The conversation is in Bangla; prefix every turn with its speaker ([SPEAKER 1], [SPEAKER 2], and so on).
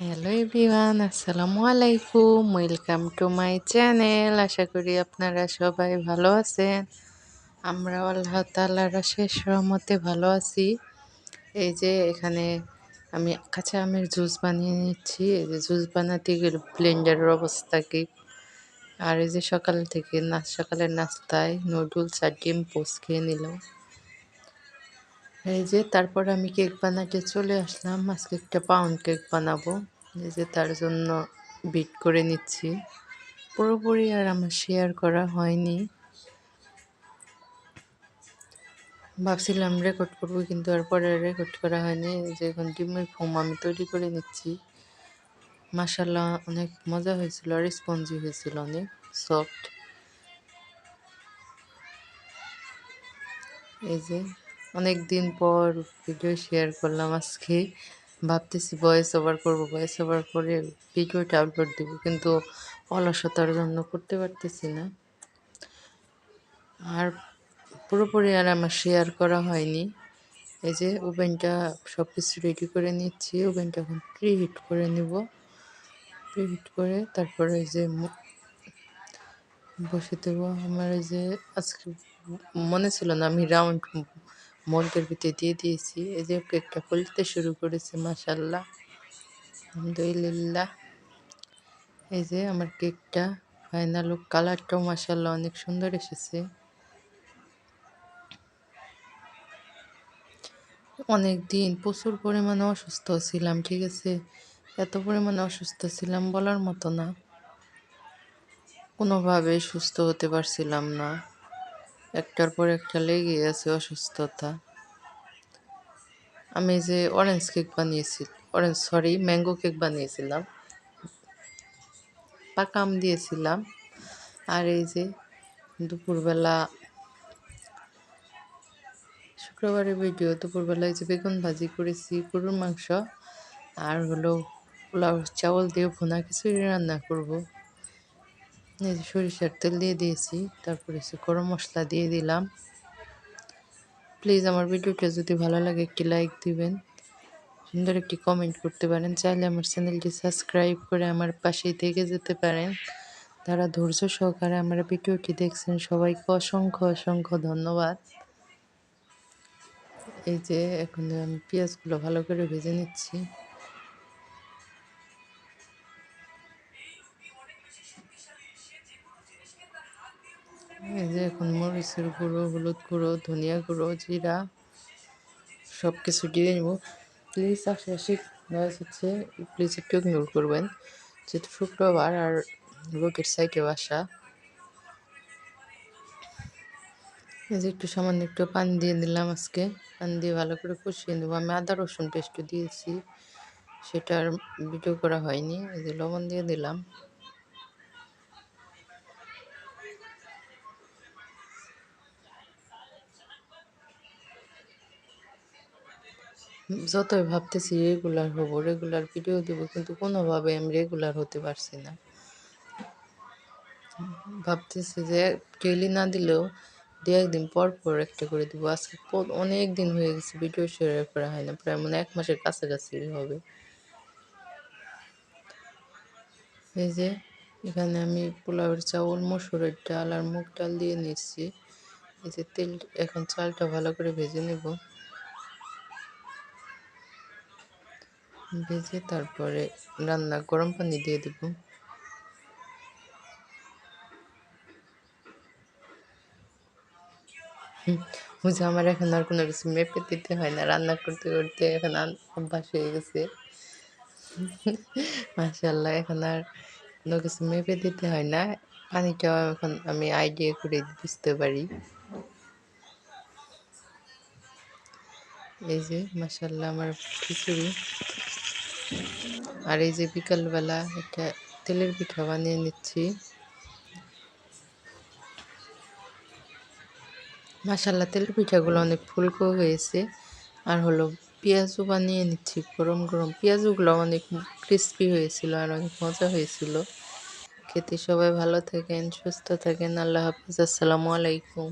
[SPEAKER 1] হ্যালো এভরিওয়ান আসসালামু আলাইকুম ওয়েলকাম টু মাই চ্যানেল আশা করি আপনারা সবাই ভালো আছেন আমরা আল্লাহ তালার শেষ রহমতে ভালো আছি। এই যে এখানে আমি কাঁচা আমের জুস বানিয়ে নিচ্ছি। এই যে জুস বানাতে গেলে ব্লেন্ডারের অবস্থা কি? আর এই যে সকাল থেকে না সকালের নাস্তায় নুডলস আর ডিম পোস্ট খেয়ে নিলাম। এই যে তারপর আমি কেক বানাতে চলে আসলাম। আজকে একটা পাউন্ড কেক বানাবো। এই যে তার জন্য বিট করে নিচ্ছি। পুরোপুরি আর আমার শেয়ার করা হয়নি। ভাবছিলাম রেকর্ড করব, কিন্তু আর পরে রেকর্ড করা হয়নি। যে এখন ডিমের ফোম আমি তৈরি করে নিচ্ছি। মাসাল্লাহ অনেক মজা হয়েছিল আর স্পঞ্জি হয়েছিল অনেক সফট এই যে অনেক দিন পর ভিডিও শেয়ার করলাম আজকে। ভাবতেছি ভয়েস ওভার করব ভয়েস ওভার করে ভিডিওটা আপলোড দেবো, কিন্তু অলসতার জন্য করতে পারতেছি না। আর পুরোপুরি আর আমার শেয়ার করা হয়নি। এই যে ওভেনটা সব কিছু রেডি করে নিচ্ছি, ওভেনটা এখন প্রি হিট করে নিব। প্রি হিট করে তারপরে এই যে বসে দেবো। আমার এই যে আজকে মনে ছিল না আমি রাউন্ড মোল্ডের ভিতরে দিয়ে দিয়েছি। এই যে কেকটা ফুলতে শুরু করেছে মাসাল্লাহ আলহামদুলিল্লাহ। এই যে আমার কেকটা ফাইনাল কালারটাও মাসাল্লাহ অনেক সুন্দর এসেছে। অনেক দিন প্রচুর পরিমাণে অসুস্থ ছিলাম, ঠিক আছে? এত পরিমাণে অসুস্থ ছিলাম বলার মতো না। কোনোভাবে সুস্থ হতে পারছিলাম না। একটার পর একটা লেগে আছে অসুস্থতা। আমি যে অরেঞ্জ কেক বানিয়েছি অরেঞ্জ সরি ম্যাঙ্গো কেক বানিয়েছিলাম। পাকা আম দিয়েছিলাম। আর এই যে দুপুরবেলা শুক্রবারের ভিডিও দুপুরবেলায় যে বেগুন ভাজি করেছি, গরুর মাংস, আর হলো পোলাও, চাউল দিয়ে ভুনা খিচুড়ি রান্না করব। সরিষার তেল দিয়ে দিয়েছি, তারপরে সে গরম মশলা দিয়ে দিলাম। প্লিজ আমার ভিডিওটা যদি ভালো লাগে একটি লাইক দিবেন। সুন্দর একটি কমেন্ট করতে পারেন। চাইলে আমার চ্যানেলটি সাবস্ক্রাইব করে আমার পাশেই থেকে যেতে পারেন। তারা ধৈর্য সহকারে আমার ভিডিওটি দেখছেন। সবাইকে অসংখ্য অসংখ্য ধন্যবাদ। এই যে এখন আমি পেঁয়াজগুলো ভালো করে ভেজে নিচ্ছি। এই যে এখন মরিচের গুঁড়ো, হলুদ গুঁড়ো, ধনিয়া গুঁড়ো, জিরা সব কিছু দিয়ে নেব। প্লিজ আশেপাশে নয়েজ হচ্ছে প্লিজ একটু ইগনোর করবেন। যেহেতু শুক্রবার আর রোগের সাইডে বাসা। এই যে একটু সামান্য একটু পানি দিয়ে দিলাম আজকে। পানি দিয়ে ভালো করে কষিয়ে নেব। আমি আদা, রসুন পেস্টও দিয়েছি। সেটা আর ভিডিও করা হয়নি। এই যে লবণ দিয়ে দিলাম। যতই ভাবতেছি রেগুলার হব, রেগুলার ভিডিও দেবো, কিন্তু কোনোভাবে আমি রেগুলার হতে পারছি না। ভাবতেছি যে ডেলি না দিলেও দু একদিন পর পর একটা করে দিব। আজকে অনেক দিন হয়ে গেছে ভিডিও শেয়ার করা হয় না, প্রায় মানে এক মাসের কাছাকাছি হবে। এই যে এখানে আমি পোলাওয়ের চাউল, মসুরের ডাল আর মুগ ডাল দিয়ে নিচ্ছি। এই যে তেল, এখন চালটা ভালো করে ভেজে নেব। ভেজে তারপরে রান্না গরম পানি দিয়ে দেব। বুঝে আমার এখন আর কোনো কিছু মেপে দিতে হয় না, রান্না করতে করতে এখন অভ্যাস হয়ে গেছে। মাসাল্লাহ এখন আর কোনো কিছু মেপে দিতে হয় না। পানিটাও এখন আমি আইডিয়া করে বুঝতে পারি। এই যে মাসাল্লাহ আমার খিচুড়ি। আর এই যে বিকালবেলা একটা তেলের পিঠা বানিয়ে নিচ্ছি। মাসাল্লাহ তেলের পিঠাগুলো অনেক ফুলকো হয়েছে। আর হলো পেঁয়াজও বানিয়ে নিচ্ছি, গরম গরম। পেঁয়াজগুলো অনেক ক্রিস্পি হয়েছিল আর অনেক মজা হয়েছিল। খেতে সবাই ভালো থাকেন, সুস্থ থাকেন। আল্লাহ হাফিজ। আসসালামু আলাইকুম।